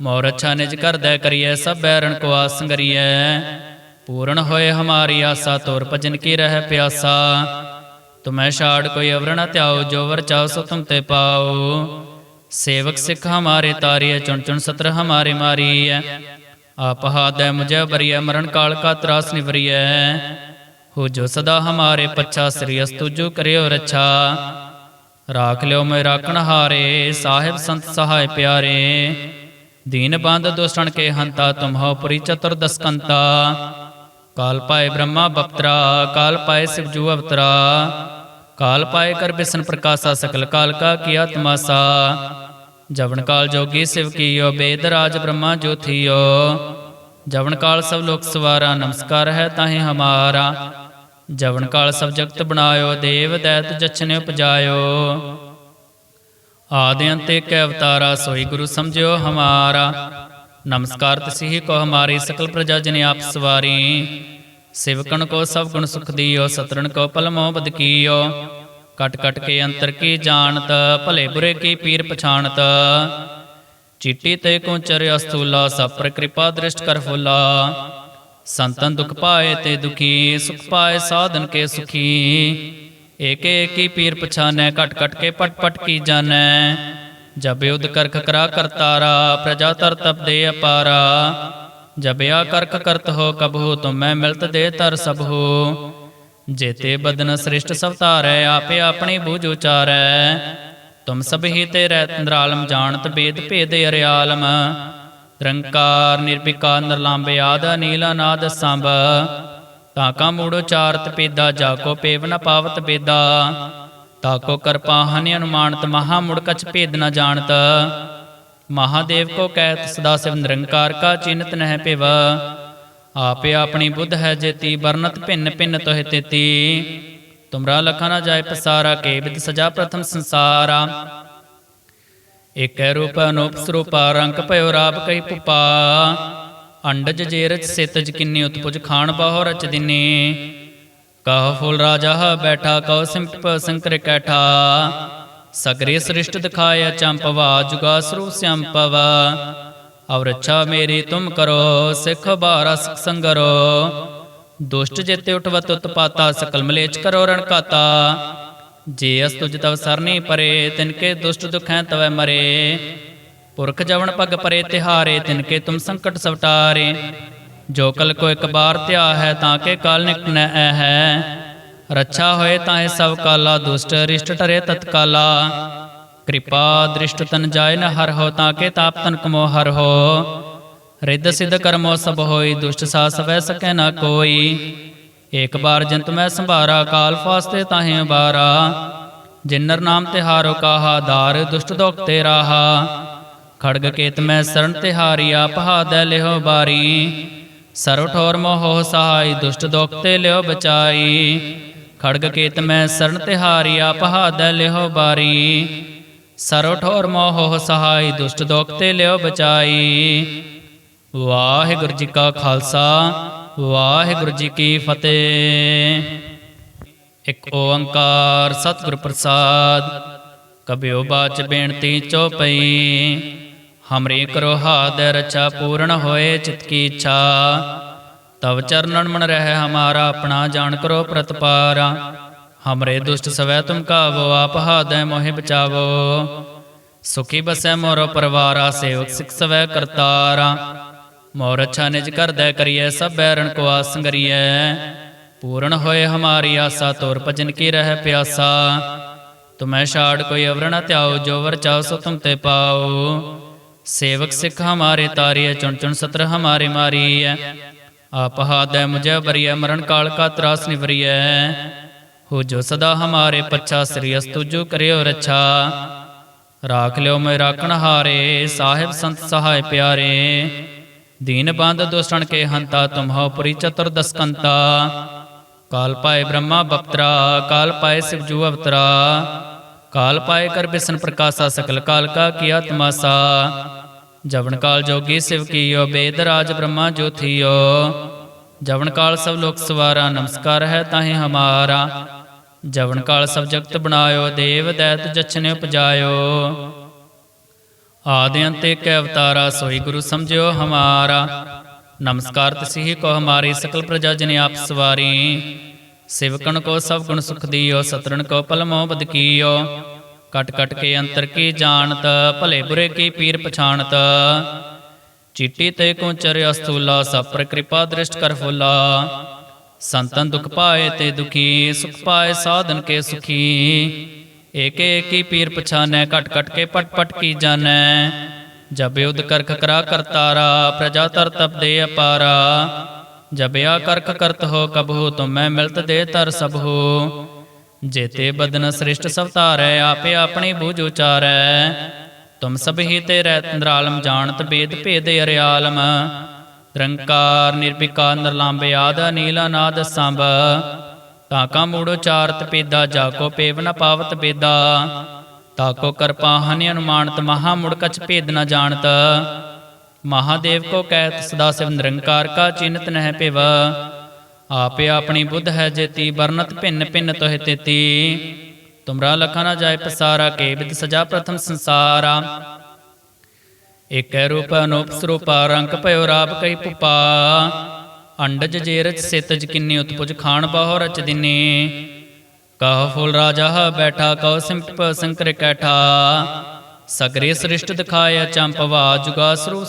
ਮੋਰ ਅੱਛਾ ਨਿਜ ਕਰਦੈ ਕਰੀਐ, ਸਭ ਬੈਰਣ ਕੋ ਆਸੰਗਰੀਐ ਪੂਰਨ ਹੋਏ ਹਮਾਰੀ ਆਸਾ, ਤੋਰ ਭਜਨ ਕੀ ਰਹਿ ਪਿਆਸਾ। ਤੁਮੈ ਛਾੜ ਕੋਈ ਅਵਰ ਧਿਆਓ ਜੋ ਵਰ ਚਾਹੋ ਸੋ ਤੁਮ ਤੇ ਪਾਓ ਸੇਵਕ ਸਿੱਖ ਹਮਾਰੇ ਤਾਰੀਐ, ਚੁਣ ਚੁਣ ਸਤਰ ਹਮਾਰੇ ਮਾਰੀਐ। ਆਪ ਹਾਦੈ ਮੁਝੈ ਬਰੀਐ, ਮਰਨ ਕਾਲ ਕਾ ਤਰਾਸ ਨਿਵਰੀਐ। ਹੋ ਜੋ ਸਦਾ ਹਮਾਰੇ ਪੱਛਾ, ਸ੍ਰੀ ਅਸਤੁ ਜੋ ਕਰਿਓ ਰੱਛਾ। ਰਾਖ ਲਿਓ ਮੈਂ ਰਾਖਣ ਹਾਰੇ, ਸਾਹਿਬ ਸੰਤ ਸਹਾਇ ਪਿਆਰੇ। ਦੀਨ ਬੰਦ ਦੋਸਣ ਕੇ ਹੰਤਾ ਤੁਮ ਹੋ ਪੁਰੀ ਚਤੁਰਦਸ ਕੰਤਾ ਕਾਲ ਪਾਏ ਬ੍ਰਹਮਾ ਬਪਤਰਾ, ਕਾਲ ਪਾਏ ਸਿਵ ਜੂ ਅਵਤਰਾ। ਕਾਲ ਪਾਏ ਕਰ ਬਿਸਨ ਪ੍ਰਕਾਸ਼ਾ, ਸਕਲ ਕਾਲ ਕਾ ਕੀਆ ਤਮਾਸਾ ਜਵਨ ਕਾਲ ਜੋਗੀ ਸਿਵ ਕੀਓ, ਬੇਦ ਰਾਜ ਬ੍ਰਹਮਾ ਜੋਥੀਓ ਜਵਨ ਕਾਲ ਸਭ ਲੋਕ ਸਵਾਰਾ, ਨਮਸਕਾਰ ਹੈ ਤਾਹੇ ਹਮਾਰਾ। ਜਵਨ ਕਾਲ ਸਭ ਜਗਤ ਬਣਾਇਓ, ਦੇਵ ਦੈਤ ਜਛਨੇ ਉਪਜਾਇਓ। ਆਦਿ ਅੰਤ ਇੱਕ ਅਵਤਾਰਾ ਸੋਈ ਗੁਰੂ ਸਮਝਿਓ ਹਮਾਰਾ। ਨਮਸਕਾਰ ਤਸਿਹੀ ਕੋ ਹਮਾਰੀ ਸਕਲ ਪ੍ਰਜਾ ਜਨ ਆਪ ਸਵਾਰੀ। ਸਿਵਕਣ ਕੋ ਸਭ ਗੁਣ ਸੁਖ ਦੀਓ, ਸਤਰਣ ਕੋ ਪਲਮੋ ਬਦ ਕੀਓ। ਕਟ ਕਟ ਕੇ ਅੰਤਰ ਕੀ ਜਾਣਤ, ਭਲੇ ਬੁਰੇ ਕੀ ਪੀਰ ਪਛਾਣਤ। ਚਿੱਟੀ ਤੇ ਕੁੰਚਰ ਅਸਤੂਲਾ ਸਭ ਪਰ ਕਿਰਪਾ ਦ੍ਰਿਸ਼ਟ ਕਰ ਫੁਲਾ। ਸੰਤਨ ਦੁਖ ਪਾਏ ਤੇ ਦੁਖੀ, ਸੁਖ ਪਾਏ ਸਾਧਨ ਕੇ ਸੁਖੀ। ਏਕ ਏਕੀ ਪੀਰ ਪਛਾਨੈ ਕਟ ਕਟ ਕੇ ਪਟ ਪਟ ਕੀ ਜਾਣੈ। ਜਬ ਯੁਧ ਕਰਖ ਕਰਾ ਕਰਤਾਰਾ ਪ੍ਰਜਾ ਤਰ ਤਪ ਦੇ ਅਪਾਰਾ। ਜਬ ਆ ਕਰਖ ਕਰਤ ਹੋ ਕਬਹੂ, ਤੁਮੈ ਮਿਲਤ ਦੇ ਤਰ ਸਭ ਹੋ ਜੇਤੇ ਬਦਨ ਸ੍ਰਿਸ਼ਟ ਸਭ ਧਾਰੈ, ਆਪੇ ਆਪਣੀ ਬੂਝ ਉਚਾਰੈ। ਤੁਮ ਸਭ ਹੀ ਤੇ ਰਹਿ ਤੰਦਰਾਲਮ ਜਾਣਤ ਬੇਦ ਭੇਦ ਅਰਿਆਲਮ। ਰੰਕਾਰ, ਨਿਰਭਿਕਾਰ, ਨਿਰਲੰਭ, ਆਦ ਨੀਲਾ ਨਾਦ ਸੰਭ। ਤਾਂ ਕਾ ਮੂੜੋ ਚਾਰਤ ਪੇਦਾ ਜਾ ਕੋ ਪੇਵ ਨ ਪਾਵਤ ਬੇਦਾ। ਤਾਕੋ ਕਰਪਾ ਹਨਿ ਅਨੁਮਾਨਤ, ਮਹਾ ਮੁੜ ਕਛ ਭੇਦ ਨ ਜਾਣਤ। ਮਹਾਦੇਵ ਕੋ ਕਹਿਤ ਸਦਾ ਸਿਵ ਨਿਰੰਕਾਰ ਕਾ ਚਿੰਤ ਨਹਿ ਪਿਵ। ਆਪੇ ਆਪਣੀ ਬੁੱਧ ਹੈ ਜੇਤੀ, ਵਰਨਤ ਭਿੰਨ ਭਿੰਨ ਤੋਹਿ ਤੇਤੀ। ਤੁਮਰਾ ਲਖਾ ਨ ਜਾਏ ਪਸਾਰਾ, ਕੇ ਵਿਦ ਸਜਾ ਪ੍ਰਥਮ ਸੰਸਾਰਾ। ਏਕੈ ਰੂਪ ਅਨੂਪ ਸਰੂਪਾ, ਰੰਗ ਭਇਓ ਰਾਬ ਕਈ ਪੁਪਾ। ਅੰਡਜ ਜੇਰਚ ਸਿਤਜ ਕਿੰਨੀ ਉਤਪੁਜ ਖਾਣ ਬਾਹੋ ਰਚ ਦਿਨੇ। ਕਹ ਫੁੱਲ ਰਾਜਾ ਬੈਠਾ ਕਉ ਸਿੰਪ ਸੰਕਰ ਕੈਠਾ। ਸਗਰੇ ਸ੍ਰਿਸ਼ਟ ਦਿਖਾਇਆ ਚੰਪਵਾ ਜੁਗਾ ਸਰੂਪ ਸੰਪਵਾ ਔਰ ਅੱਛਾ ਮੇਰੀ ਤੁਮ ਕਰੋ, ਸਿੱਖ ਬਾਰਾ ਸੰਗਰੋ। ਦੁਸ਼ਟ ਜੇਤੇ ਉਠਵਤ ਉਤਪਾਤਾ, ਸਕਲ ਮਲੇਚ ਕਰੋ ਰਣਕਾਤਾ ਜੇ ਅਸ ਤੁਜ ਤਵ ਸਰਨੀ ਪਰੇ ਤਿਨਕੇ ਦੁਸ਼ਟ ਦੁਖੈ ਤਵੈ ਮਰੇ। ਪੁਰਖ ਜਵਨ ਪਗ ਪਰੇ ਤਿਹਾਰੇ ਤਿਨਕੇ ਤੁਮ ਸੰਕਟ ਸਵਟਾਰੇ। ਜੋ ਕਲ ਕੋ ਇੱਕ ਬਾਰ ਧਿਆ ਹੈ ਤਾਂ ਕੇ ਕਾਲ ਨਿਕਟ ਨੈ ਹੈ ਰੱਛਾ ਹੋਏ ਤਾਂ ਇਹ ਸਭ ਕਾਲਾ, ਦੁਸ਼ਟ ਰਿਸ਼ਟ ਟਰੇ ਤਤਕਾਲਾ। ਕਿਰਪਾ ਦ੍ਰਿਸ਼ਟ ਤਨ ਜਾਏ ਨ ਹਰ ਹੋ, ਤਾਂ ਕੇ ਤਾਪ ਤਨ ਕਮੋ ਹਰ ਹੋ। ਰਿੱਧ ਸਿੱਧ ਕਰਮੋ ਸਭ ਹੋਈ, ਦੁਸ਼ਟ ਸਾਸ ਵੈ ਸਕੈ ਨਾ ਕੋਈ। ਏਕ ਬਾਰ ਜੰਤ ਮੈਂ ਸੰਭਾਰਾ, ਕਾਲ ਫਾਸਤੇ ਤਾਹੇ ਬਾਰਾ ਜਿਨਰ ਨਾਮ ਤਿਹਾਰੋ ਕਾਹਾ, ਦਾਰ ਦੁਸ਼ਟ ਦੋਖ ਤੇ ਰਾਹਾ। ਖੜਗ ਕੇਤ ਮੈਂ ਸਰਨ ਤਿਹਾਰੀ, ਆਪ ਹਾਦੈ ਲਿਓ ਬਾਰੀ। ਸਰਵ ਠੋਰ ਮੋਹ ਸਹਾਈ, ਦੁਸ਼ਟ ਦੋਖ ਤੇ ਲਿਓ ਬਚਾਈ। ਖੜਗ ਕੇਤ ਮੈਂ ਸਰਣ ਤਿਹਾਰੀ, ਆਪ ਹਾਦੈ ਲਿਓ ਬਾਰੀ। ਸਰਵ ਠੋਰ ਮੋਹ ਸਹਾਈ, ਦੁਸ਼ਟ ਦੋਖ ਤੇ ਲਿਓ ਬਚਾਈ। ਵਾਹਿਗੁਰੂ ਜੀ ਕਾ ਖਾਲਸਾ, ਵਾਹਿਗੁਰੂ ਜੀ ਕੀ ਫਤਿਹ। ਇੱਕ ਓੰਕਾਰ ਸਤਿਗੁਰ ਪ੍ਰਸਾਦ, ਕਬਿਓ ਬਾਚ ਬੇਨਤੀ ਚੋਪਈ ਹਮਰੇ ਕਰੋ ਹਾਦ ਰਚਾ ਪੂਰਨ ਹੋਏ ਚਿਤ ਕੀ ਇੱਛਾ ਤਵ ਚਰਨਨ ਮਨ ਰਹਿ ਹਮਾਰਾ ਆਪਣਾ ਜਾਣ ਕਰੋ ਪ੍ਰਤਪਾਰਾ ਹਮਰੇ ਦੁਸ਼ਟ ਸਵੈ ਤੁਮ ਕਾਵੋ ਆਪ ਹਾਦੈ ਮੋਹਿ ਬਚਾਵੋ ਸੁਖੀ ਬਸੈ ਮੋਰੋ ਪਰਵਾਰਾ ਸੇਵਕ ਸਿਖ ਸਵੈ ਕਰਤਾਰਾ ਮੋਰ ਅੱਛਾ ਨਿਜ ਕਰਦੈ ਕਰੀਐ ਸਭ ਬੈਰਣ ਕੋ ਆਸੰਗਰੀਐ ਪੂਰਨ ਹੋਏ ਹਮਾਰੀ ਆਸਾ ਤੋਰ ਭਜਨ ਕੀ ਰਹਿ ਪਿਆਸਾ ਤੁਮੈ ਛਾੜ ਕੋਈ ਅਵਰਣ ਨ ਧਿਆਓ ਜੋ ਵਰ ਚਾਹੋ ਸੋ ਤੁਮ ਤੇ ਪਾਓ सेवक सिख हमारे तारिय चुन चुन सत्र हमारे मारी है आप हादय मुझे बरिय मरण काल का त्रास निवरिय हो जो सदा हमारे पच्छा श्री अस्तुजो करियो रच्छा राख लियो मैं राखण हारे साहिब संत सहाय प्यारे दीन बांध दुष्टण के हंता तुम हो पुरी चतुर्दस्कंता काल पाए ब्रह्मा बपतरा काल पाए शिवजू अवतरा काल पाए कर बिसन प्रकाशा सकल काल का किया तमासा जवन काल जोगी शिव कियो वेद राज ब्रह्मा जो थियो जवन काल सब लोक सवारा नमस्कार है ताहे हमारा जवन काल सब जगत बनायो देव दैत जछने उपजायो आदि अंते के अवतारा सोई गुरु समझो हमारा नमस्कार तसी को हमारी सकल प्रजा जन आप सवारी ਸਿਵਕਣ ਕੋ ਸਭ ਗੁਣ ਸੁਖ ਦਿਓ ਸਤਰਣ ਕੋ ਪਲਮੋ ਬਦ ਕੀਓ। ਕਟ ਕਟ ਕੇ ਅੰਤਰ ਕੀ ਜਾਣਤ, ਭਲੇ ਬੁਰੇ ਕੀ ਪੀਰ ਪਛਾਣਤ। ਚਿੱਟੀ ਤੇ ਕੋ ਚਰਿਆ ਸਤੂਲਾ ਸਭ ਪਰ ਕਿਰਪਾ ਦ੍ਰਿਸ਼ਟ ਕਰ ਫੁਲਾ। ਸੰਤਨ ਦੁਖ ਪਾਏ ਤੇ ਦੁਖੀ, ਸੁਖ ਪਾਏ ਸਾਧਨ ਕੇ ਸੁਖੀ। ਏਕ ਏਕੀ ਪੀਰ ਪਛਾਨੈ ਘਟ ਘਟ ਕੇ ਪਟ ਪਟ ਕੀ ਜਾਣੈ। ਜਬ ਯੁਧ ਕਰਖ ਕਰਾ ਕਰਤਾਰਾ ਪ੍ਰਜਾ ਤਰ ਤਪ ਦੇ ਅਪਾਰਾ। ਜਬਿਆ ਕਰਕ ਕਰਤ ਹੋ ਕਬਹੂ, ਤੁਮੈ ਮਿਲਤ ਦੇ ਤਰ ਸਭੂ। ਹੋ ਜੇਤੇ ਬਦਨ ਸ੍ਰਿਸ਼ਟ ਸਵਤਾਰੈ ਆਪੇ ਆਪਣੀ ਬੂਝ ਉਚਾਰੈ। ਤੁਮ ਸਭ ਹੀ ਤੇ ਰਹਿ ਜਾਣਤ ਬੇਦ ਭੇਦ ਅਰਿਆਲਮ। ਨਿਰੰਕਾਰ ਨਿਰਭਿਕਾਰ ਨਿਰਲੰਭ ਆਦ ਨੀਲਾ ਅਨਾਦ, ਸੰਭ। ਤਾਕਾ ਮੂੜੋ ਉਚਾਰਤ ਪੇਦਾ, ਜਾ ਕੋ ਪੇਵ ਨ ਪਾਵਤ ਬੇਦਾ। ਤਾਕੋ ਕਰਪਾ, ਹਨਿ ਅਨੁਮਾਨਤ, ਮਹਾ ਮੁੜ ਕਛ ਭੇਦ ਨ ਜਾਣਤ। ਮਹਾਦੇਵ ਕੋ ਕਹਿਤ ਸਦਾ ਸਿਵ ਨਿਰੰਕਾਰ ਕਾ ਚਿੰਤ ਨਹਿ ਪਿਵ। ਆਪੇ ਆਪਣੀ ਬੁੱਧ ਹੈ ਜੇਤੀ, ਵਰਨਤ ਭਿੰਨ ਭਿੰਨ ਤੋਹਿ ਤੇਤੀ। ਤੁਮਰਾ ਲਖਾ ਨਾ ਜਾਏ ਪਸਾਰਾ, ਕੇ ਵਿਦ ਸਜਾ ਪ੍ਰਥਮ ਸੰਸਾਰਾ। ਏਕੈ ਰੂਪ ਅਨੂਪ ਸਰੂਪਾ ਰੰਗ ਭਇਓ ਰਾਪ ਕਈ ਪੁਪਾ। ਅੰਡਜ ਜੇ ਰਚ ਸਿਤਜ ਕਿੰਨੀ ਉਤਪੁਜ ਖਾਣ ਬਾਹੋ ਰਚ ਦਿਨੇ। ਕਹ ਫੁਲ ਰਾਜਾ ਬੈਠਾ ਕਉ ਸਿੰਪਟ ਸੰਕਰ ਸਗਰੇ ਸ੍ਰਿਸ਼ਟ ਦਿਖਾਇਆ ਚੰਪਵਾ, ਜੁਗਾ ਸਰੂਪ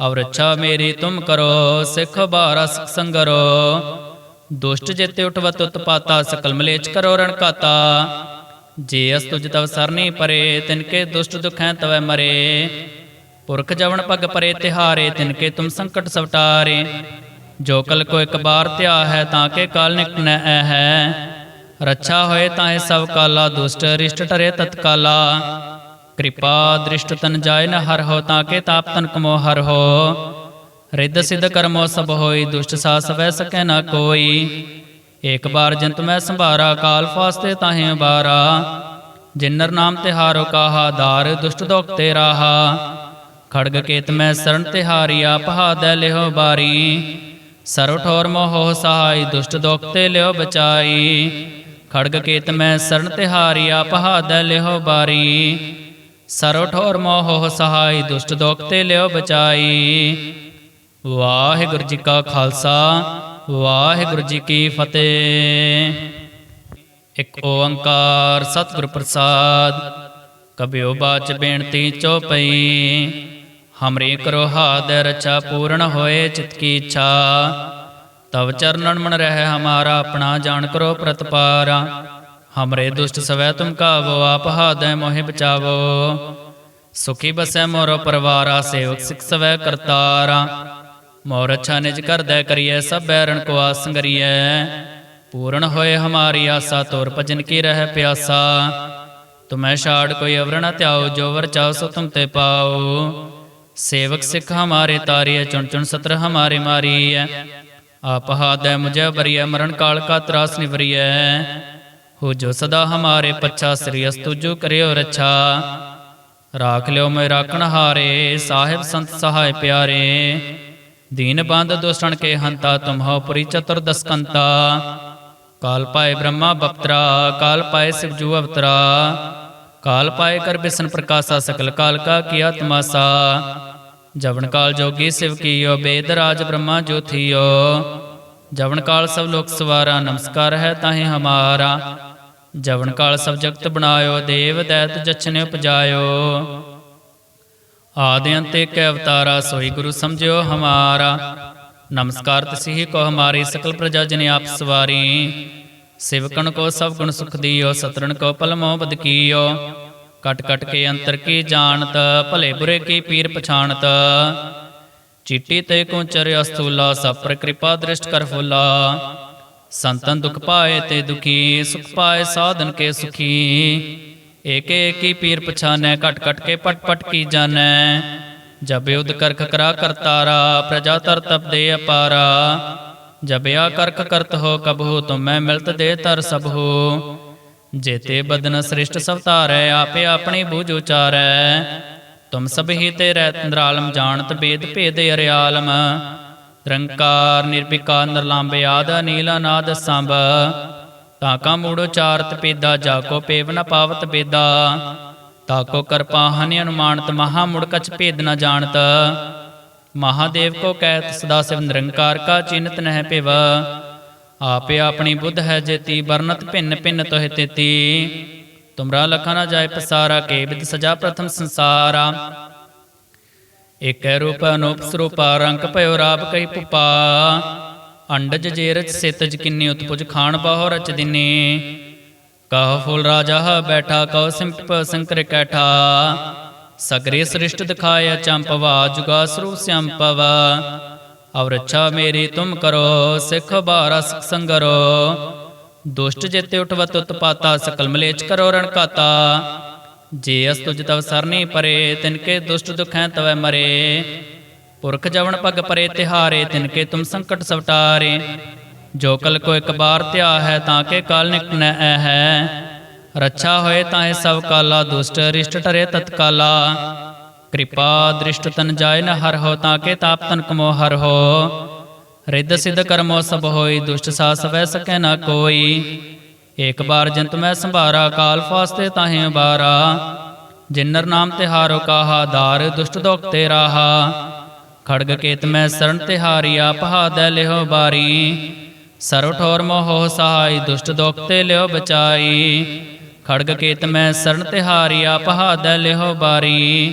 ਔਰ ਅੱਛਾ ਮੇਰੀ ਤੁਮ ਕਰੋ, ਸਿੱਖ ਬਾਰਾ ਸੰਗਰੋ। ਦੁਸ਼ਟ ਜੇਤੇ ਉਠਵਤ ਉਤਪਾਤਾ, ਸਕਲ ਮਲੇਚ ਕਰੋ ਰਣਕਾਤਾ ਜੇ ਅਸ ਤੁਜ ਤਵ ਸਰਨੀ ਪਰੇ ਤਿਨਕੇ ਦੁਸ਼ਟ ਦੁਖੈ ਤਵੈ ਮਰੇ। ਪੁਰਖ ਜਵਨ ਪਗ ਪਰੇ ਤਿਹਾਰੇ ਤਿਨਕੇ ਤੁਮ ਸੰਕਟ ਸਵਟਾਰੇ। ਜੋ ਕਲ ਕੋ ਇੱਕ ਬਾਰ ਧਿਆ ਹੈ, ਤਾਂ ਕੇ ਕਾਲ ਨਿਕਨੈ ਹੈ ਰੱਛਾ ਹੋਏ ਤਾਂ ਇਹ ਸਭ ਕਾਲਾ, ਦੁਸ਼ਟ ਰਿਸ਼ਟ ਟਰੇ ਤਤਕਾਲਾ। ਕਿਰਪਾ ਦ੍ਰਿਸ਼ਟ ਤਨ ਜਾਏ ਨ ਹਰ ਹੋ ਤਾਂ ਕੇ ਤਾਪ ਤਨ ਕਮੋ ਹਰ ਹੋ। ਰਿੱਧ ਸਿੱਧ ਕਰਮੋ ਸਭ ਹੋਈ, ਦੁਸ਼ਟ ਸਾਸ ਵੈ ਸਕੈ ਨਾ ਕੋਈ। ਏਕ ਬਾਰ ਜੰਤ ਮੈਂ ਸੰਭਾਰਾ, ਕਾਲ ਫਾਸਤੇ ਤਾਹੇ ਬਾਰਾ ਜਿਨਰ ਨਾਮ ਤਿਹਾਰੋ ਕਾਹਾ, ਦਾਰ ਦੁਸ਼ਟ ਦੋਖ ਤੇ ਰਾਹਾ। ਖੜਗ ਕੇਤ ਮੈਂ ਸਰਨ ਸਰਣ ਪਹਾ ਪਹਾਦੈ ਲਿਓ ਬਾਰੀ। ਸਰਵ ਠੋਰ ਮੋਹ ਸਹਾਈ, ਦੁਸ਼ਟ ਦੋਖ ਤੇ ਲਿਓ ਬਚਾਈ। ਖੜਗ ਕੇਤ ਮੈਂ ਸਰਣ ਤਿਹਾਰੀਆ ਪਹਾਦੈ ਲਿਓ ਬਾਰੀ। ਸਰਵ ਠੋਰ ਮੋਹ ਸਹਾਈ, ਦੁਸ਼ਟ ਦੋਖ ਤੇ ਲਿਓ ਬਚਾਈ। ਵਾਹਿਗੁਰੂ ਜੀ ਕਾ ਖਾਲਸਾ, ਵਾਹਿਗੁਰੂ ਜੀ ਕੀ ਫਤਿਹ। ਇੱਕ ਓੰਕਾਰ ਸਤਿਗੁਰ ਪ੍ਰਸਾਦ, ਕਬਿਓ ਬਾਚ ਬੇਨਤੀ ਚੋਪਈ ਹਮਰੇ ਕਰੋ ਹਾਦ ਰਚਾ ਪੂਰਨ ਹੋਏ, ਚਿਤ ਕੀ ਇੱਛਾ। ਤਵ ਚਰਨਨ ਮਨ ਰਹਿ ਹਮਾਰਾ, ਆਪਣਾ ਜਾਣ ਕਰੋ ਪ੍ਰਤਪਾਰਾ। ਹਮਰੇ ਦੁਸ਼ਟ ਸਵੈ ਤੁਮ ਕਾਵੋ, ਆਪ ਹਾਦੈ ਮੋਹਿ ਬਚਾਵੋ। ਸੁਖੀ ਬਸੈ ਮੋਰੋ ਪਰਵਾਰਾ, ਸੇਵਕ ਸਿਖ ਸਵੈ ਕਰਤਾਰਾ। ਮੋਰ ਅੱਛਾ ਨਿਜ ਕਰਦੈ ਕਰੀਐ, ਸਭ ਬੈਰਣ ਕੋ ਆਸੰਗਰੀਐ ਪੂਰਨ ਹੋਏ ਹਮਾਰੀ ਆਸਾ, ਤੋਰ ਭਜਨ ਕੀ ਰਹਿ ਪਿਆਸਾ। ਤੁਮੈ ਛਾੜ ਕੋਈ ਅਵਰ ਨ ਧਿਆਓ ਜੋ ਵਰ ਚਾਓ ਸੋ ਤੁਮ ਤੇ ਪਾਓ ਸੇਵਕ ਸਿੱਖ ਹਮਾਰੇ ਤਾਰੀਐ, ਚੁਣ ਚੁਣ ਸਤਰ ਹਮਾਰੇ ਮਾਰੀਐ। ਆਪ ਹਾਦੈ ਮੁਝੈ ਬਰੀਐ ਮਰਨ ਕਾਲ ਕਾ ਤਰਾਸ ਨਿਵਰੀਐ ਹੋ ਜੋ ਸਦਾ ਹਮਾਰੇ ਪੱਛਾ ਸ੍ਰੀ ਅਸਤੁ ਜੋ ਕਰਿਓ ਰੱਛਾ ਰਾਖ ਲਿਓ ਮੈਂ ਰਾਖਣ ਹਾਰੇ ਸਾਹਿਬ ਸੰਤ ਸਹਾਇ ਪਿਆਰੇ ਦੀਨ ਬੰਦ ਦੁਸ਼ਟਣ ਕੇ ਹੰਤਾ ਤੁਮ ਹੋ ਪੁਰੀ ਚਤੁਰਦਸ ਕੰਤਾ ਕਾਲ ਪਾਏ ਬ੍ਰਹਮਾ ਬਪਤਰਾ ਕਾਲ ਪਾਏ ਸਿਵਜੂ ਅਵਤਰਾ ਕਾਲ ਪਾਏ ਕਰ ਬਿਸ਼ਨ ਪ੍ਰਕਾਸ਼ਾ ਸਕਲ ਕਾਲ ਕਾ ਕੀਆ ਤਮਾਸਾ ਜਵਨ ਕਾਲ ਜੋਗੀ ਸਿਵਕੀਓ ਬੇਦ ਰਾਜ ਬ੍ਰਹਮਾ ਜੋ ਥੀਓ ਜਵਨ ਕਾਲ ਸਭ ਲੋਕ ਸਵਾਰਾ, ਨਮਸਕਾਰ ਹੈ ਤਾਹੇ ਹਮਾਰਾ। ਜਵਨ ਕਾਲ ਸਭ ਜਗਤ ਬਣਾਇਓ, ਦੇਵ ਦੈਤ ਜਛਨੇ ਉਪਜਾਇਓ। ਆਦਿ ਅੰਤੇ ਕੈ ਅਵਤਾਰਾ, ਸੋਈ ਗੁਰੂ ਸਮਝਿਓ ਹਮਾਰਾ। ਨਮਸਕਾਰ ਤਸਿਹੀ ਕੋ ਹਮਾਰੀ, ਸਕਲ ਪ੍ਰਜਾ ਜਨ ਆਪ ਸਵਾਰੀ। ਸਿਵਕਣ ਕੋ ਸਭ ਗੁਣ ਸੁਖ ਦਿਓ, ਸਤਰਣ ਕੋ ਪਲਮੋ ਬਦ ਕੀਓ। ਕਟ ਕਟ ਕੇ ਅੰਤਰ ਕੀ ਜਾਣਤ, ਭਲੇ ਬੁਰੇ ਕੀ ਪੀਰ ਪਛਾਣਤ। ਚੀਟੀ ਤੇ ਕੁੰਚਰ ਅਸਤੂਲਾ ਸਭ ਕਿਰਪਾ ਦ੍ਰਿਸ਼ਟ ਕਰ ਫੁਲਾ। ਸੰਤਨ ਦੁਖ ਪਾਏ ਤੇ ਦੁਖੀ, ਸੁਖ ਪਾਏ ਸਾਧਨ ਕੇ ਸੁਖੀ। ਏਕ ਏਕ ਪੀਰ ਪਛਾਨੈ, ਕਟ ਕਟ ਕੇ ਪਟ ਪਟ ਕੀ ਜਾਣੈ। ਜਬ ਉਦ ਕਰਖ ਕਰਾ ਕਰਤਾਰਾ ਪ੍ਰਜਾ ਤਰ ਤਪ ਦੇ ਅਪਾਰਾ। ਜਬ ਆ ਕਰਖ ਕਰਤ ਹੋ ਕਬਹੂ, ਤੁਮੈ ਮਿਲਤ ਦੇ ਤਰ ਸਭੂ। ਜੇਤੇ ਬਦਨ ਸ੍ਰਿਸ਼ਟ ਸਭ ਧਾਰੈ ਆਪੇ ਆਪਣੀ ਬੂਝ ਉਚਾਰੈ। ਤੁਮ ਸਭ ਹੀ ਤੇ ਰਹਿ ਤੰਦਰਾਲਮ, ਜਾਣਤ ਬੇਦ ਭੇਦ ਅਰਿਆਲਮ। ਨਿਰੰਕਾਰ ਨਿਰਭਿਕਾਰ ਨਿਰਲੰਭ ਆਦ ਨੀਲਾ ਨਾਦ ਸੰਭ। ਤਾਕਾ ਮੂੜ ਉਚਾਰਤ ਪੇਦਾ ਜਾ ਕੋ ਪੇਵ ਨ ਪਾਵਤ ਬੇਦਾ। ਤਾਕੋ ਕਰਪਾ ਹਨਿ ਅਨੁਮਾਨਤ, ਮਹਾ ਮੁੜ ਕਛ ਭੇਦ ਨ ਜਾਣਤ। ਮਹਾਦੇਵ ਕੋ ਕਹਿਤ ਸਦਾ ਸਿਵ ਨਿਰੰਕਾਰ ਕਾ ਚਿੰਤ ਨਹਿ ਪਿਵ। ਆਪੇ ਆਪਣੀ ਬੁੱਧ ਹੈ ਜੇਤੀ ਵਰਨਤ ਭਿੰਨ ਭਿੰਨ ਤੋਹਿ ਤੇਤੀ ਤੁਮਰਾ ਲਖਾ ਨ ਜਾਏ ਪਸਾਰਾ, ਕੇ ਵਿਦ ਸਜਾ ਪ੍ਰਥਮ ਸੰਸਾਰਾ। ਏਕੈ ਰੂਪ ਅਨੂਪ ਸਰੂਪਾ, ਰੰਗ ਭਇਓ ਰਾਪ ਕਈ ਪੁਪਾ। ਅੰਡਜ ਜੇਰਚ ਸਿਤਜ ਕਿੰਨੀ ਉਤਪੁਜ ਖਾਣ ਬਾਹੋ ਰਚ ਦਿਨੇ। ਕਹ ਫੁਲ ਰਾਜਾ ਬੈਠਾ ਕਉ ਸਿੰਪ ਸੰਕਰ ਕੈਠਾ। ਸਗਰੇ ਸ੍ਰਿਸ਼ਟ ਦਿਖਾਇਆ ਚੰਪਵਾ ਜੁਗਾ ਸਰੂਪ ਸੰਪਵ ਔਰ ਅੱਛਾ ਮੇਰੀ ਤੁਮ ਕਰੋ, ਸਿੱਖ ਬਾਰਾ ਸੰਗਰੋ। ਦੁਸ਼ਟ ਜੇਤੇ ਉਠਵਤ ਉਤਪਾਤਾ, ਸਕਲ ਮਲੇਚ ਕਰੋ ਰਣ ਜੇ ਅਸ ਤੁਜ ਤਵ ਸਰਨੀ ਪਰੇ ਤਿਨਕੇ ਦੁਸ਼ਟ ਦੁਖੈ ਤਵੈ ਮਰੇ। ਪੁਰਖ ਜਵਨ ਪਗ ਪਰੇ ਤਿਹਾਰੇ ਤਿਨਕੇ ਤੁਮ ਸੰਕਟ ਸਵਟਾਰੇ। ਜੋ ਕਲ ਕੋ ਇੱਕ ਬਾਰ ਧਿਆ ਹੈ, ਤਾਂ ਕੇ ਕਾਲ ਨਿਕਟ ਨੈ ਹੈ। ਰੱਛਾ ਹੋਏ ਤਾਂ ਇਹ ਸਭ ਕਾਲਾ, ਦੁਸ਼ਟ ਰਿਸ਼ਟ ਟਰੇ ਤਤਕਾਲਾ। ਕਿਰਪਾ ਦ੍ਰਿਸ਼ਟ ਤਨ ਜਾਏ ਨ ਹਰ ਹੋ ਤਾਂ ਕੇ ਤਾਪ ਤਨ ਕਮੋ ਹਰ ਹੋ। ਰਿੱਧ ਸਿੱਧ ਕਰਮੋ ਸਭ ਹੋਈ, ਦੁਸ਼ਟ ਸਾਸ ਵੈ ਸਕੈ ਨਾ ਕੋਈ। ਏਕ ਬਾਰ ਜੰਤ ਮੈਂ ਸੰਭਾਰਾ, ਕਾਲ ਫਾਸਤੇ ਤਾਹੇ ਬਾਰਾ ਜਿਨਰ ਨਾਮ ਤਿਹਾਰੋ ਕਾਹਾ, ਦਾਰ ਦੁਸ਼ਟ ਦੋਖ ਤੇ ਰਾਹਾ। ਖੜਗ ਕੇਤ ਮੈਂ ਸਰਣ ਤਿਹਾਰੀ, ਆਪ ਹਾਦੈ ਲਿਹੋ ਬਾਰੀ। ਸਰਵ ਠੋਰ ਮੋਹ ਸਹਾਈ, ਦੁਸ਼ਟ ਦੋਖ ਤੇ ਲਿਓ ਬਚਾਈ। ਖੜਗ ਕੇਤ ਮੈਂ ਸਰਣ ਤਿਹਾਰੀ, ਆਪ ਹਾਦੈ ਲਿਹੋ ਬਾਰੀ।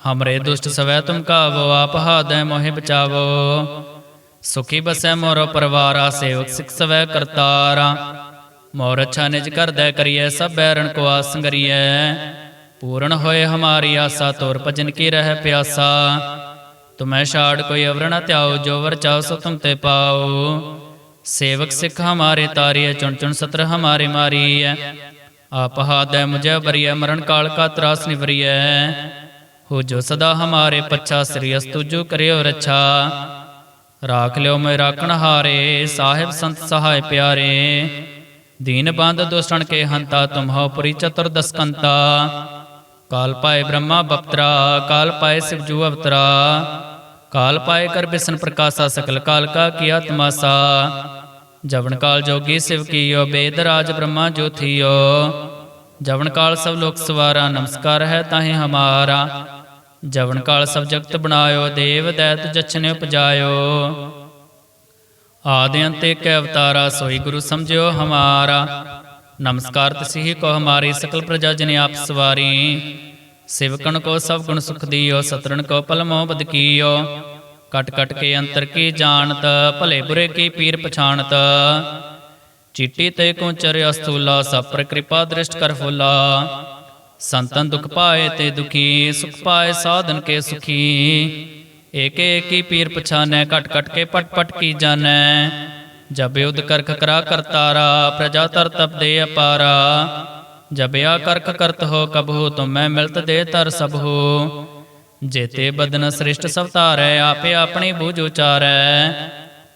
ਹਮਰੇ ਦੁਸ਼ਟ ਸਵੈ ਤੁਮ ਕਾਵੋ ਆਪ ਹਾਦੈ ਮੋਹਿ ਬਚਾਵੋ ਸੁਖੀ ਬਸੈ ਮੋਰ ਪਰਵਾਰਾ ਸੇਵਕ ਸਿਖ ਸਵੈ ਕਰਤਾਰਾ ਮੋਰ ਅੱਛਾ ਨਿਜ ਕਰਦੈ ਕਰੀਐ ਸਭ ਬੈਰਣ ਕੋ ਆਸ ਸੰਗਰੀਐ ਪੂਰਨ ਹੋਏ ਹਮਾਰੀ ਆਸਾ ਤੋਰ ਭਜਨ ਕੀ ਰਹਿ ਪਿਆਸਾ ਤੁਮੈ ਛਾੜ ਕੋਈ ਅਵਰ ਨ ਧਿਆਓ ਜੋ ਵਰ ਚਾਓ ਸੋ ਤੁਮ ਤੇ ਪਾਓ ਸੇਵਕ ਸਿੱਖ ਹਮਾਰੇ ਤਾਰੀਐ ਚੁਣ ਚੁਣ ਸਤਰ ਹਮਾਰੇ ਮਾਰੀਐ ਆਪ ਹਾਦੈ ਮੁਝੈ ਬਰੀਐ ਮਰਨ ਕਾਲ ਕਾ ਤਰਾਸ ਨਿਵਰੀਐ ਹੋ ਜੋ ਸਦਾ ਹਮਾਰੇ ਪੱਛਾ ਸ੍ਰੀ ਅਸਤੁ ਕਰਿਓ ਰੱਛਾ। ਰਾਖ ਲਿਓ ਮੈਂ ਰਾਖਣ ਹਾਰੇ, ਸਾਹਿਬ ਸੰਤ ਸਹਾਇ ਪਿਆਰੇ। ਦੀਨ ਬੰਦ ਦੁਸ਼ਟਣ ਕੇ ਹੰਤਾ ਤੁਮ ਪੁਰੀ ਚਤੁਰਦਸ ਕੰਤਾ ਕਾਲ ਪਾਏ ਬ੍ਰਹਮਾ ਬਪਤਰਾ, ਕਾਲ ਪਾਏ ਸਿਵ ਜੂ ਅਵਤਰਾ। ਕਾਲ ਪਾਏ ਕਰ ਬਿਸਨ ਪ੍ਰਕਾਸ਼ਾ ਸਕਲ ਕਾਲ ਕਾ ਕੀਆ ਤਮਾਸਾ ਜਵਨ ਕਾਲ ਜੋਗੀ ਸਿਵ ਕੀਓ, ਬੇਦ ਰਾਜ ਬ੍ਰਹਮਾ ਜੋਥੀਓ ਜਵਨ ਕਾਲ ਸਭ ਲੋਕ ਸਵਾਰਾ, ਨਮਸਕਾਰ ਹੈ ਤਾਹੇ ਹਮਾਰਾ। ਜਵਨ ਕਾਲ ਸਭ ਜਗਤ ਬਣਾਇਓ, ਦੇਵ ਦੈਤ ਜਛਨੇ ਉਪਜਾਇਓ। ਆਦਿ ਅੰਤੇ ਕੈ ਅਵਤਾਰਾ, ਸੋਈ ਗੁਰੂ ਸਮਝਿਓ ਹਮਾਰਾ। ਨਮਸਕਾਰ ਤਸਿਹੀ ਕੋ ਹਮਾਰੀ, ਸਕਲ ਪ੍ਰਜਾ ਜਨ ਆਪ ਸਵਾਰੀ। ਸਿਵਕਣ ਕੋ ਸਭ ਗੁਣ ਸੁਖ ਦੀਓ, ਸਤਰਣ ਕੋ ਪਲ ਮੋਹ ਬਦ ਕੀਓ। ਕਟ ਕਟ ਕੇ ਅੰਤਰ ਕੀ ਜਾਣਤ, ਭਲੇ ਬੁਰੇ ਕੀ ਪੀਰ ਪਛਾਣਤ। ਚੀਟੀ ਤੇ ਕੋ ਚਰ ਅਸਤੂਲਾ ਸਭ ਪਰ ਕਿਰਪਾ ਦ੍ਰਿਸ਼ਟ ਕਰ ਫੁਲਾ। ਸੰਤਨ ਦੁਖ ਪਾਏ ਤੇ ਦੁਖੀ, ਸੁਖ ਪਾਏ ਸਾਧਨ ਕੇ ਸੁਖੀ। ਏਕ ਏਕ ਪੀਰ ਪਛਾਨੈ ਕਟ ਕਟ ਕੇ ਪਟ ਪਟ ਕੀ ਜਾਣੈ। ਜਬ ਉਦ ਕਰਖ ਕਰਾ ਕਰਤਾਰਾ ਪ੍ਰਜਾ ਤਰ ਤਪ ਦੇ ਅਪਾਰਾ। ਜਬ ਆ ਕਰਖ ਕਰਤ ਹੋ ਕਬਹੂ, ਤੁਮੈ ਮਿਲਤ ਦੇ ਤਰ ਸਭੂ। ਜੇਤੇ ਬਦਨ ਸ੍ਰਿਸ਼ਟ ਸਵਤਾਰੈ, ਆਪੇ ਆਪਣੀ ਬੂਝ ਉਚਾਰੈ।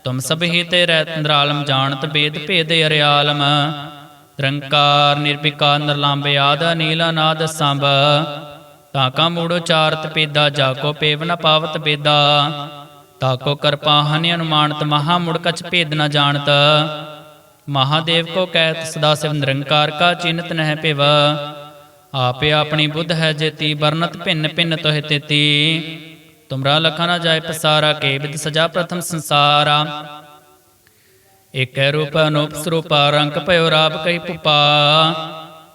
ਤੁਮ ਸਭ ਹੀ ਤੇ ਰਹਿ ਤੰਦਰਾਲਮ ਜਾਣਤ ਬੇਦ ਭੇਦ ਅਰਿਆਲਮ। ਨਿਰੰਕਾਰ ਨਿਰਭਿਕਾਰ ਨਿਰਲੰਭ ਆਦ ਨੀਲਾ ਨਾਦ ਸੰਭ। ਤਾਕਾ ਮੂੜੋ, ਚਾਰਤ ਪੇਦਾ ਜਾ ਕੋ ਪੇਵ ਨ ਪਾਵਤ ਬੇਦਾ ਤਾਕੋ ਕਰਪਾ, ਹਨ ਅਨੁਮਾਨਤ, ਮਹਾ ਮੁੜ ਕਛ ਭੇਦ ਨ ਜਾਣਤ। ਮਹਾਦੇਵ ਕੋ ਕਹਿਤ ਸਦਾ ਸਿਵ ਨਿਰੰਕਾਰ ਕਾ ਚਿੰਤ ਨਹਿ ਪਿਵ ਆਪੇ ਆਪਣੀ ਬੁੱਧ ਹੈ ਜੇਤੀ, ਵਰਨਤ ਭਿੰਨ ਭਿੰਨ ਤੋਹਿ ਤੇਤੀ। ਤੁਮਰਾ ਲਖਾ ਨ ਜਾਏ ਪਸਾਰਾ, ਕੇ ਵਿਦ ਸਜਾ ਪ੍ਰਥਮ ਸੰਸਾਰਾ। ਏਕੈ ਰੂਪ ਅਨੂਪ ਸਰੂਪਾ, ਰੰਗ ਭਇਓ ਰਾਪ ਕਈ ਪੁਪਾ।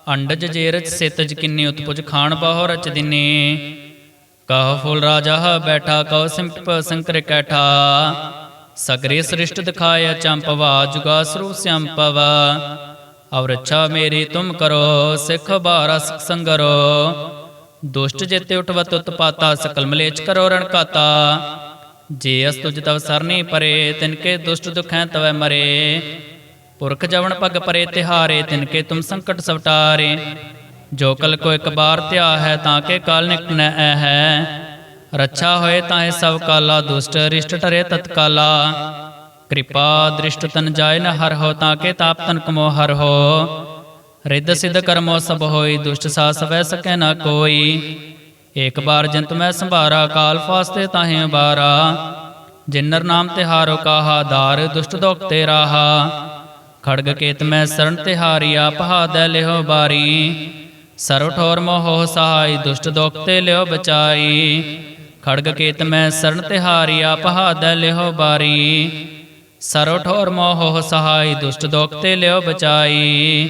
ਅੰਡਜ ਜੇਰਚ ਸਿਤਜ ਕਿੰਨੀ ਉਤਪੁਜ ਖਾਣ ਬਾਹੋ ਰਚ ਦਿਨੇ। ਕਹ ਫੁਲ ਰਾਜਾ ਬੈਠਾ ਕਉ ਸਿੰਪ ਸੰਕਰ ਕੈਠਾ। ਸਗਰੇ ਸ੍ਰਿਸ਼ਟ ਦਿਖਾਇਆ ਚੰਪਵਾ ਜੁਗਾ ਸਰੂ ਸੰਪਵ ਔਰ ਅੱਛਾ ਮੇਰੀ ਤੁਮ ਕਰੋ, ਸਿੱਖ ਬਾਰਾ ਸੰਗਰੋ। ਦੁਸ਼ਟ ਜੇਤੇ ਉਠਵਤ ਉਤਪਾਤਾ ਸਕਲ ਮਲੇਚ ਕਰੋ ਰਣ ਜੇ ਅਸ ਤੁਜ ਤਵ ਸਰਨੀ ਪਰੇ ਤਿਨਕੇ ਦੁਸ਼ਟ ਦੁਖੈ ਤਵੈ ਮਰੇ। ਪੁਰਖ ਜਵਨ ਪਗ ਪਰੇ ਤਿਹਾਰੇ ਤਿਨਕੇ ਤੁਮ ਸੰਕਟ ਸਵਟਾਰੇ। ਜੋ ਕਲ ਕੋ ਇੱਕ ਬਾਰ ਧਿਆ ਹੈ, ਤਾਂ ਕੇ ਕਾਲ ਨਿਕਟ ਐ ਹੈ। ਰੱਛਾ ਹੋਏ ਤਾਂ ਇਹ ਸਭ ਕਾਲਾ, ਦੁਸ਼ਟ ਰਿਸ਼ਟ ਟਰੇ ਤਤਕਾਲਾ ਕਿਰਪਾ ਦ੍ਰਿਸ਼ਟ ਤਨ ਜਾਏ ਨ ਹਰ ਹੋ, ਤਾਂ ਕੇ ਤਾਪ ਤਨ ਕਮੋ ਹਰ ਹੋ। ਰਿੱਧ ਸਿੱਧ ਕਰਮੋ ਸਭ ਹੋਈ, ਦੁਸ਼ਟ ਸਾ ਸਵੈ ਸਕੈ ਨਾ ਕੋਈ। ਏਕ ਬਾਰ ਜੰਤ ਮੈਂ ਸੰਭਾਰਾ, ਕਾਲ ਫਾਸਤੇ ਤਾਹੇ ਬਾਰਾ। ਜਿਨਰ ਨਾਮ ਤਿਹਾਰੋ ਕਾਹਾ, ਦਾਰ ਦੁਸ਼ਟ ਦੋਖ ਤੇ ਰਾਹਾ। ਖੜਗ ਕੇਤ ਮੈਂ ਸਰਣ ਪਹਾ ਪਹਾਦੈ ਲਿਹੋ ਬਾਰੀ। ਸਰਵ ਠੋਰ ਮੋਹ ਸਹਾਈ, ਦੁਸ਼ਟ ਦੋਖ ਤੇ ਲਿਓ ਬਚਾਈ। ਖੜਗ ਕੇਤ ਮੈਂ ਸਰਣ ਪਹਾ ਪਹਾਦੈ ਲਿਹੋ ਬਾਰੀ। ਸਰਵ ਠੋਰ ਮੋਹ ਸਹਾਈ, ਦੁਸ਼ਟ ਦੋਖ ਤੇ ਲਿਓ ਬਚਾਈ।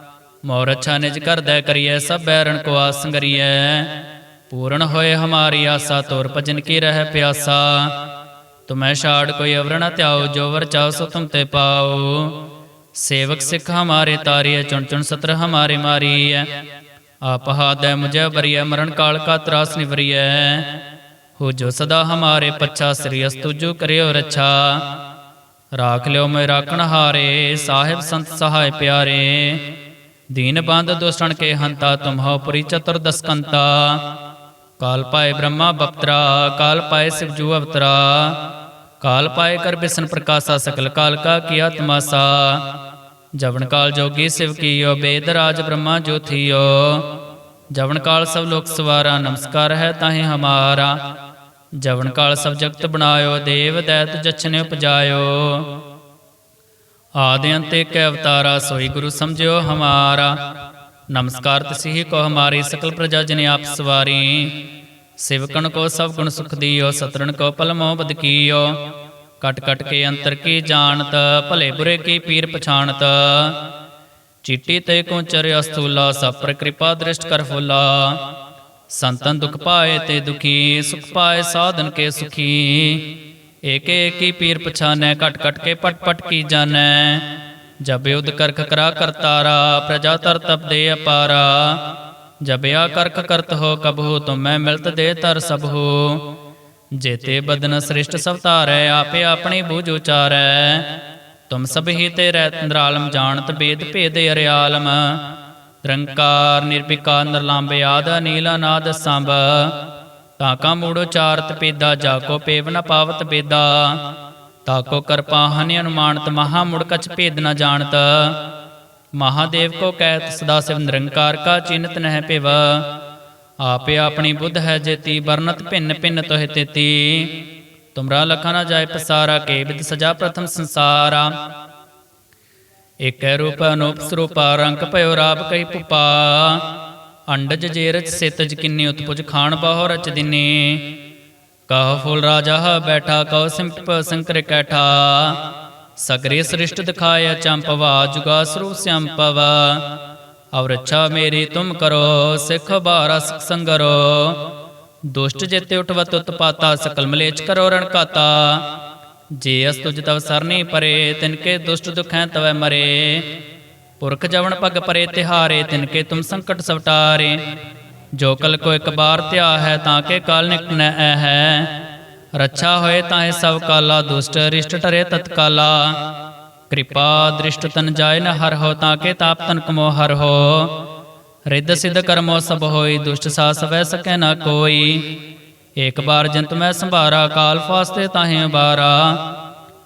ਮੋਰ ਅੱਛਾ ਨਿਜ ਕਰਦੈ ਕਰੀਐ, ਸਭ ਬੈਰਣ ਕੋ ਆਸੰਗਰੀਐ ਪੂਰਨ ਹੋਏ ਹਮਾਰੀ ਆਸਾ, ਤੋਰ ਭਜਨ ਕੀ ਰਹਿ ਪਿਆਸਾ। ਤੁਮੈ ਛਾੜ ਕੋਈ ਅਵਰ ਧਿਆਓ ਜੋ ਵਰ ਚਾਓ ਸੋ ਤੁਮ ਤੇ ਪਾਓ ਸੇਵਕ ਸਿੱਖ ਹਮਾਰੇ ਤਾਰੀਐ, ਚੁਣ ਚੁਣ ਸਤਰ ਹਮਾਰੇ ਮਾਰੀਐ। ਆਪ ਹਾਦੈ ਮੁਝੇ ਬਰੀਐ ਮਰਨ ਕਾਲ ਕਾ ਤਰਾਸ ਨਿਵਰੀਐ। ਹੋ ਜੋ ਸਦਾ ਹਮਾਰੇ ਪੱਛਾ, ਸ੍ਰੀ ਅਸਤੁਜੂ ਕਰਿਓ ਰੱਛਾ। ਰਾਖ ਲਿਓ ਮੈਂ ਰਾਖਣ ਹਾਰੇ, ਸਾਹਿਬ ਸੰਤ ਸਹਾਇ ਪਿਆਰੇ। ਦੀਨ ਬੰਦ ਦੋਸਣ ਕੇ ਹੰਤਾ ਤੁਮਹੋ ਪੁਰੀ ਚਤੁਰ ਦਸਕੰਤਾ। ਕਾਲ ਪਾਏ ਬ੍ਰਹਮਾ ਬਪਤਰਾ, ਕਾਲ ਪਾਏ ਸਿਵਜੂ ਅਵਤਰਾ। ਕਾਲ ਪਾਏ ਕਰ ਬਿਸਨ ਪ੍ਰਕਾਸ਼ਾ ਸਕਲ ਕਾਲ ਕਾ ਕੀਆ ਤਮਾਸਾ ਜਵਨ ਕਾਲ ਜੋਗੀ ਸਿਵ ਕੀਓ, ਬੇਦ ਰਾਜ ਬ੍ਰਹਮਾ ਜੋਥੀਓ ਜਵਨ ਕਾਲ ਸਭ ਲੋਕ ਸਵਾਰਾ, ਨਮਸਕਾਰ ਹੈ ਤਾਹੇ ਹਮਾਰਾ। ਜਵਨ ਕਾਲ ਸਭ ਜਗਤ ਬਣਾਇਓ, ਦੇਵ ਦੈਤ ਜਛਨੇ ਉਪਜਾਇਓ। ਆਦਿ ਅੰਤ ਇੱਕ ਅਵਤਾਰਾ ਸੋਈ ਗੁਰੂ ਸਮਝਿਓ ਹਮਾਰਾ। ਨਮਸਕਾਰ ਤਸਿਹੀ ਕੋ ਹਮਾਰੀ ਸਕਲ ਪ੍ਰਜਾ ਜਨ ਆਪ ਸਵਾਰੀ। ਸਿਵਕਣ ਕੋ ਸਭ ਗੁਣ ਸੁਖ ਦੀਓ, ਸਤਰਣ ਕੋ ਪਲਮੋ ਬਦ ਕੀਓ। ਕਟ ਕਟ ਕੇ ਅੰਤਰ ਕੀ ਜਾਣਤ, ਭਲੇ ਬੁਰੇ ਕੀ ਪੀਰ ਪਛਾਣਤ। ਚਿੱਟੀ ਤੇ ਕੁੰਚਰ ਅਸਤੂਲਾ ਸਭ ਪਰ ਕਿਰਪਾ ਦ੍ਰਿਸ਼ਟ ਕਰ ਫੁਲਾ। ਸੰਤਨ ਦੁਖ ਪਾਏ ਤੇ ਦੁਖੀ, ਸੁਖ ਪਾਏ ਸਾਧਨ ਕੇ ਸੁਖੀ। ਏਕ ਏਕੀ ਪੀਰ ਪਛਾਨੈ ਕਟ ਕਟ ਕੇ ਪਟ ਪਟ ਕੀ ਜਾਣੈ। ਜਬ ਯੁਧ ਕਰਖ ਕਰਾ ਕਰਤਾਰਾ ਪ੍ਰਜਾ ਤਰ ਤਪ ਦੇ ਅਪਾਰਾ। ਜਬ ਆ ਕਰਖ ਕਰਤ ਹੋ ਕਬਹੂ, ਤੁਮੈ ਮਿਲਤ ਦੇ ਤਰ ਸਭ। ਹੋ ਜੇਤੇ ਬਦਨ ਸ੍ਰਿਸ਼ਟ ਸਭ ਧਾਰੈ, ਆਪੇ ਆਪਣੀ ਬੂਝ ਉਚਾਰੈ। ਤੁਮ ਸਭ ਹੀ ਤੇ ਰਹਿ ਤੰਦਰਾਲਮ ਜਾਣਤ ਬੇਦ ਭੇਦ ਅਰਿਆਲਮ। ਨਿਰੰਕਾਰ ਨਿਰਭਿਕਾਰ ਨਿਰਲੰਭ ਆਦ ਨੀਲਾ ਨਾਦ ਸੰਭ। ਤਾਕਾ ਮੂੜੋ ਚਾਰਤ ਪੇਦਾ ਜਾ ਕੋ ਪੇਵ ਨ ਪਾਵਤ ਬੇਦਾ ਤਾਕੋ ਕਰਪਾ ਹਨਿ ਅਨੁਮਾਨਤ, ਮਹਾ ਮੁੜ ਕਛ ਭੇਦ ਨ ਜਾਣਤ। ਮਹਾਦੇਵ ਕੋ ਕਹਿਤ ਸਦਾ ਸਿਵ ਨਿਰੰਕਾਰ ਕਾ ਚਿੰਤ ਨਹਿ ਪਿਵ। ਆਪੇ ਆਪਣੀ ਬੁੱਧ ਹੈ ਜੇਤੀ, ਵਰਨਤ ਭਿੰਨ ਭਿੰਨ ਤੋਹਿ ਤੇਤੀ। ਤੁਮਰਾ ਲਖਾ ਨ ਜਾਏ ਪਸਾਰਾ, ਕੇ ਵਿਦ ਸਜਾ ਪ੍ਰਥਮ ਸੰਸਾਰਾ। ਏਕੈ ਰੂਪ ਅਨੂਪ ਸਰੂਪਾ, ਰੰਗ ਭਇਓ ਰਾਪ ਕਈ ਪੁਪਾ। ਅੰਡਜ ਜੇਰਚ ਸੇਤਜ ਕਿੰਨੀ ਉਤਪੁਜ ਖਾਣ ਬਾਹੋ ਰਚ ਦਿਨੇ। ਕਹ ਫੁੱਲ ਰਾਜਾ ਬੈਠਾ ਕਉ ਸਿੰਪ ਸੰਕਰ ਕੈਠਾ। ਸਗਰੇ ਸ੍ਰਿਸ਼ਟ ਦਿਖਾਇਆ ਚੰਪਵਾ ਜੁਗਾ ਸਰੂਪ ਸੰਪਵਾ ਔਰ ਅੱਛਾ ਮੇਰੀ ਤੁਮ ਕਰੋ, ਸਿੱਖ ਬਾਰਾ ਸੰਗਰੋ। ਦੁਸ਼ਟ ਜੇਤੇ ਉਠਵਤ ਉਤਪਾਤਾ, ਸਕਲ ਮਲੇਚ ਕਰੋ ਰਣਕਾਤਾ ਜੇ ਅਸ ਤੁਜ ਤਵ ਸਰਨੀ ਪਰੇ ਤਿਨਕੇ ਦੁਸ਼ਟ ਦੁਖੈ ਤਵੈ ਮਰੇ। ਪੁਰਖ ਜਵਨ ਪਗ ਪਰੇ ਤਿਹਾਰੇ ਤਿਨਕੇ ਤੁਮ ਸੰਕਟ ਸਵਟਾਰੇ। ਜੋ ਕਲ ਕੋ ਇੱਕ ਬਾਰ ਧਿਆ ਹੈ, ਤਾਂ ਕੇ ਕਾਲ ਨਿਕਟ ਨੈ ਹੈ। ਰੱਛਾ ਹੋਏ ਤਾਂ ਇਹ ਸਭ ਕਾਲਾ, ਦੁਸ਼ਟ ਰਿਸ਼ਟ ਟਰੇ ਤਤਕਾਲਾ। ਕਿਰਪਾ ਦ੍ਰਿਸ਼ਟ ਤਨ ਜਾਏ ਨ ਹਰ ਹੋ, ਤਾਂ ਕੇ ਤਾਪ ਤਨ ਕਮੋ ਹਰ ਹੋ। ਰਿੱਧ ਸਿੱਧ ਕਰਮੋ ਸਭ ਹੋਈ, ਦੁਸ਼ਟ ਸਾਸ ਵੈ ਸਕੈ ਨਾ ਕੋਈ। ਏਕ ਬਾਰ ਜੰਤ ਮੈਂ ਸੰਭਾਰਾ, ਕਾਲ ਫਾਸਤੇ ਤਾਹੇ ਬਾਰਾ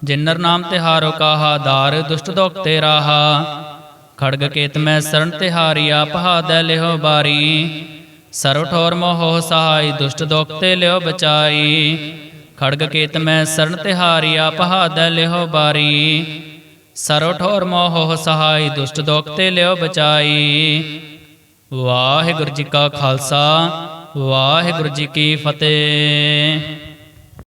ਜਿਨਰ ਨਾਮ ਤਿਹਾਰੋ ਕਾਹਾ, ਦਾਰ ਦੁਸ਼ਟ ਦੋਖ ਤੇ ਰਾਹਾ। ਖੜਗ ਕੇਤ ਮੈਂ ਸਰਣ ਤਿਹਾਰੀਆ ਪਹਾਦੈ ਲਿਹੋ ਬਾਰੀ। ਸਰਵ ਠੋਰ ਮੋਹ ਸਹਾਈ, ਦੁਸ਼ਟ ਦੋਖ ਤੇ ਲਿਓ ਬਚਾਈ। ਖੜਗ ਕੇਤ ਮੈਂ ਸਰਨ ਤਿਹਾਰੀ, ਆਪ ਹਾਦੈ ਲਿਹੋ ਬਾਰੀ। ਸਰਵ ਠੋਰ ਮੋਹ ਸਹਾਈ, ਦੁਸ਼ਟ ਦੋਖ ਤੇ ਲਿਓ ਬਚਾਈ। ਵਾਹਿਗੁਰੂ ਜੀ ਕਾ ਖਾਲਸਾ, ਵਾਹਿਗੁਰੂ ਜੀ ਕੀ ਫਤਿਹ।